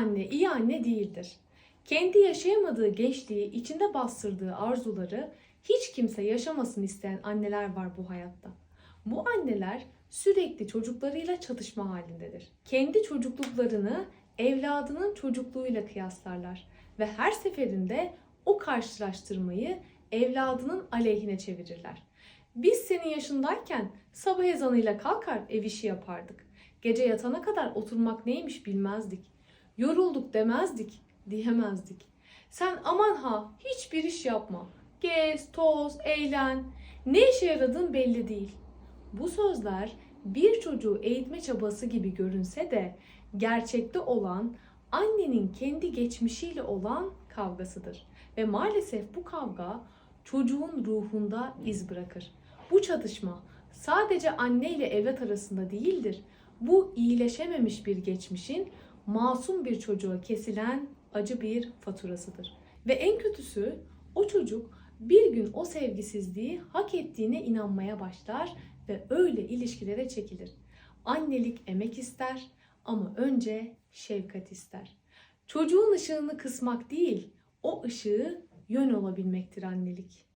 anne iyi anne değildir. Kendi yaşayamadığı gençliği, içinde bastırdığı arzuları hiç kimse yaşamasın isteyen anneler var bu hayatta. Bu anneler sürekli çocuklarıyla çatışma halindedir. Kendi çocukluklarını evladının çocukluğuyla kıyaslarlar ve her seferinde o karşılaştırmayı evladının aleyhine çevirirler. Biz senin yaşındayken sabah ezanıyla kalkar ev işi yapardık. Gece yatana kadar oturmak neymiş bilmezdik. Yorulduk demezdik, diyemezdik. Sen aman ha hiçbir iş yapma. Gez, toz, eğlen. Ne işe yaradığın belli değil. Bu sözler bir çocuğu eğitme çabası gibi görünse de gerçekte olan annenin kendi geçmişiyle olan kavgasıdır. Ve maalesef bu kavga çocuğun ruhunda iz bırakır. Bu çatışma sadece anne ile evlat arasında değildir. Bu iyileşememiş bir geçmişin masum bir çocuğa kesilen acı bir faturasıdır. Ve en kötüsü o çocuk bir gün o sevgisizliği hak ettiğine inanmaya başlar ve öyle ilişkilere çekilir. Annelik emek ister ama önce şefkat ister. Çocuğun ışığını kısmak değil, o ışığı yön olabilmektir annelik.